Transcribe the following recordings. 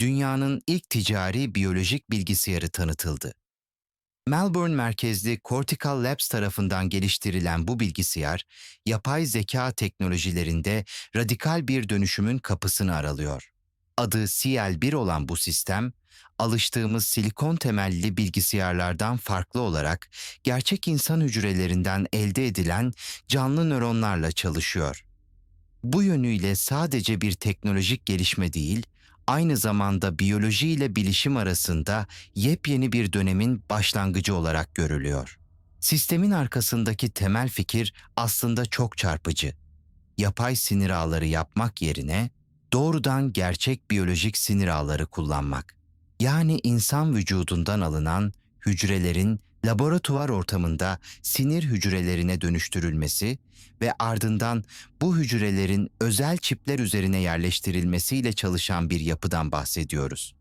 dünyanın ilk ticari biyolojik bilgisayarı tanıtıldı. Melbourne merkezli Cortical Labs tarafından geliştirilen bu bilgisayar, yapay zeka teknolojilerinde radikal bir dönüşümün kapısını aralıyor. Adı CL1 olan bu sistem, alıştığımız silikon temelli bilgisayarlardan farklı olarak gerçek insan hücrelerinden elde edilen canlı nöronlarla çalışıyor. Bu yönüyle sadece bir teknolojik gelişme değil, aynı zamanda biyoloji ile bilişim arasında yepyeni bir dönemin başlangıcı olarak görülüyor. Sistemin arkasındaki temel fikir aslında çok çarpıcı. Yapay sinir ağları yapmak yerine doğrudan gerçek biyolojik sinir ağları kullanmak. Yani insan vücudundan alınan hücrelerin laboratuvar ortamında sinir hücrelerine dönüştürülmesi ve ardından bu hücrelerin özel çipler üzerine yerleştirilmesiyle çalışan bir yapıdan bahsediyoruz.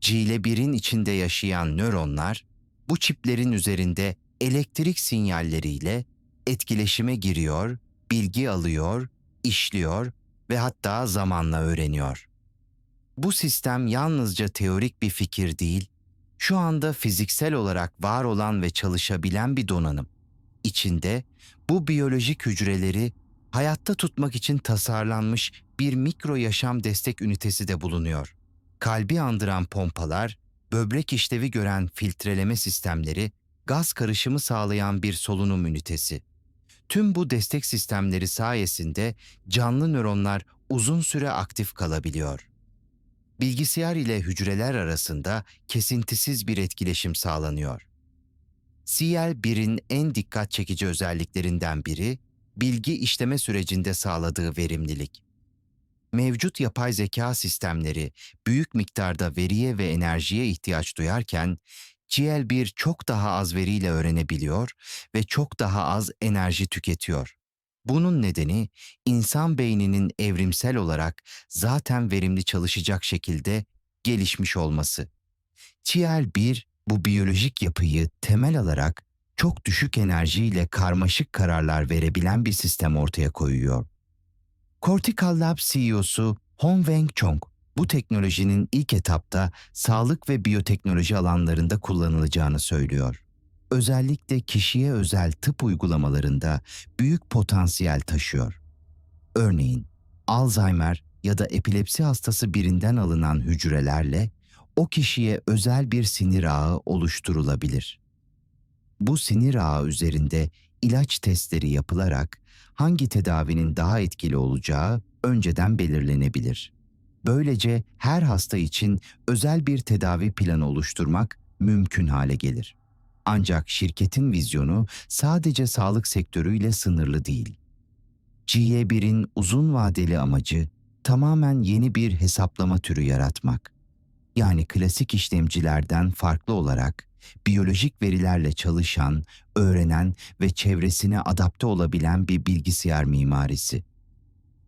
Cile1'in içinde yaşayan nöronlar bu çiplerin üzerinde elektrik sinyalleriyle etkileşime giriyor, bilgi alıyor, işliyor ve hatta zamanla öğreniyor. Bu sistem yalnızca teorik bir fikir değil, şu anda fiziksel olarak var olan ve çalışabilen bir donanım. İçinde bu biyolojik hücreleri hayatta tutmak için tasarlanmış bir mikro yaşam destek ünitesi de bulunuyor. Kalbi andıran pompalar, böbrek işlevi gören filtreleme sistemleri, gaz karışımı sağlayan bir solunum ünitesi. Tüm bu destek sistemleri sayesinde canlı nöronlar uzun süre aktif kalabiliyor. Bilgisayar ile hücreler arasında kesintisiz bir etkileşim sağlanıyor. CL1'in en dikkat çekici özelliklerinden biri, bilgi işleme sürecinde sağladığı verimlilik. Mevcut yapay zeka sistemleri büyük miktarda veriye ve enerjiye ihtiyaç duyarken, GL1 çok daha az veriyle öğrenebiliyor ve çok daha az enerji tüketiyor. Bunun nedeni insan beyninin evrimsel olarak zaten verimli çalışacak şekilde gelişmiş olması. TL1 bu biyolojik yapıyı temel alarak çok düşük enerjiyle karmaşık kararlar verebilen bir sistem ortaya koyuyor. Cortical Lab CEO'su Hong Weng Chong, bu teknolojinin ilk etapta sağlık ve biyoteknoloji alanlarında kullanılacağını söylüyor özellikle kişiye özel tıp uygulamalarında büyük potansiyel taşıyor. Örneğin Alzheimer ya da epilepsi hastası birinden alınan hücrelerle o kişiye özel bir sinir ağı oluşturulabilir. Bu sinir ağı üzerinde ilaç testleri yapılarak hangi tedavinin daha etkili olacağı önceden belirlenebilir. Böylece her hasta için özel bir tedavi planı oluşturmak mümkün hale gelir. Ancak şirketin vizyonu sadece sağlık sektörüyle sınırlı değil. GE1'in uzun vadeli amacı tamamen yeni bir hesaplama türü yaratmak. Yani klasik işlemcilerden farklı olarak biyolojik verilerle çalışan, öğrenen ve çevresine adapte olabilen bir bilgisayar mimarisi.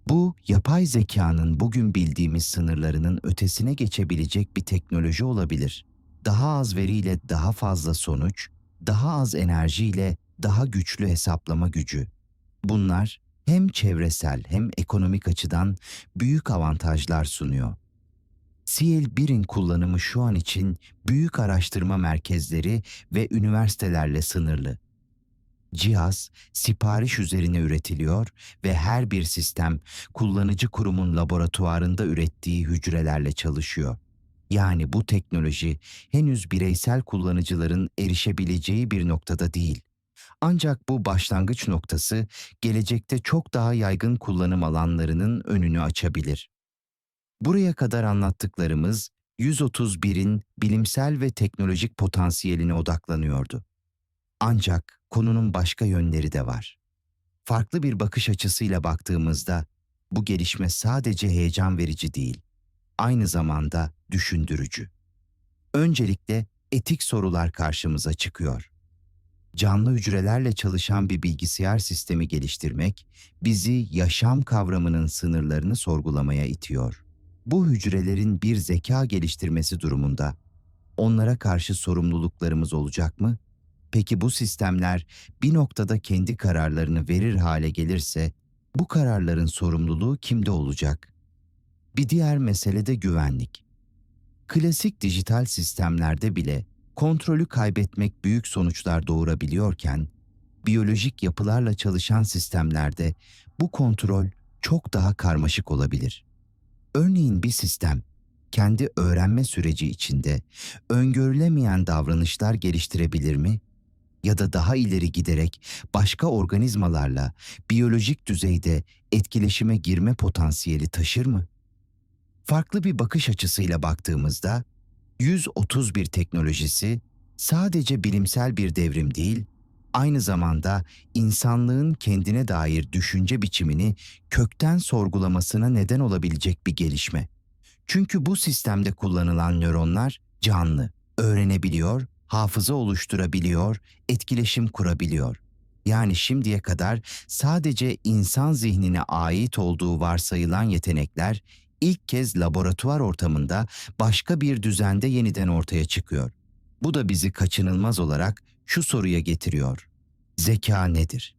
Bu, yapay zekanın bugün bildiğimiz sınırlarının ötesine geçebilecek bir teknoloji olabilir daha az veriyle daha fazla sonuç, daha az enerjiyle daha güçlü hesaplama gücü. Bunlar hem çevresel hem ekonomik açıdan büyük avantajlar sunuyor. CL1'in kullanımı şu an için büyük araştırma merkezleri ve üniversitelerle sınırlı. Cihaz sipariş üzerine üretiliyor ve her bir sistem kullanıcı kurumun laboratuvarında ürettiği hücrelerle çalışıyor. Yani bu teknoloji henüz bireysel kullanıcıların erişebileceği bir noktada değil. Ancak bu başlangıç noktası gelecekte çok daha yaygın kullanım alanlarının önünü açabilir. Buraya kadar anlattıklarımız 131'in bilimsel ve teknolojik potansiyeline odaklanıyordu. Ancak konunun başka yönleri de var. Farklı bir bakış açısıyla baktığımızda bu gelişme sadece heyecan verici değil aynı zamanda düşündürücü. Öncelikle etik sorular karşımıza çıkıyor. Canlı hücrelerle çalışan bir bilgisayar sistemi geliştirmek bizi yaşam kavramının sınırlarını sorgulamaya itiyor. Bu hücrelerin bir zeka geliştirmesi durumunda onlara karşı sorumluluklarımız olacak mı? Peki bu sistemler bir noktada kendi kararlarını verir hale gelirse bu kararların sorumluluğu kimde olacak? Bir diğer mesele de güvenlik. Klasik dijital sistemlerde bile kontrolü kaybetmek büyük sonuçlar doğurabiliyorken, biyolojik yapılarla çalışan sistemlerde bu kontrol çok daha karmaşık olabilir. Örneğin bir sistem kendi öğrenme süreci içinde öngörülemeyen davranışlar geliştirebilir mi? Ya da daha ileri giderek başka organizmalarla biyolojik düzeyde etkileşime girme potansiyeli taşır mı? Farklı bir bakış açısıyla baktığımızda 131 teknolojisi sadece bilimsel bir devrim değil, aynı zamanda insanlığın kendine dair düşünce biçimini kökten sorgulamasına neden olabilecek bir gelişme. Çünkü bu sistemde kullanılan nöronlar canlı, öğrenebiliyor, hafıza oluşturabiliyor, etkileşim kurabiliyor. Yani şimdiye kadar sadece insan zihnine ait olduğu varsayılan yetenekler ilk kez laboratuvar ortamında başka bir düzende yeniden ortaya çıkıyor. Bu da bizi kaçınılmaz olarak şu soruya getiriyor. Zeka nedir?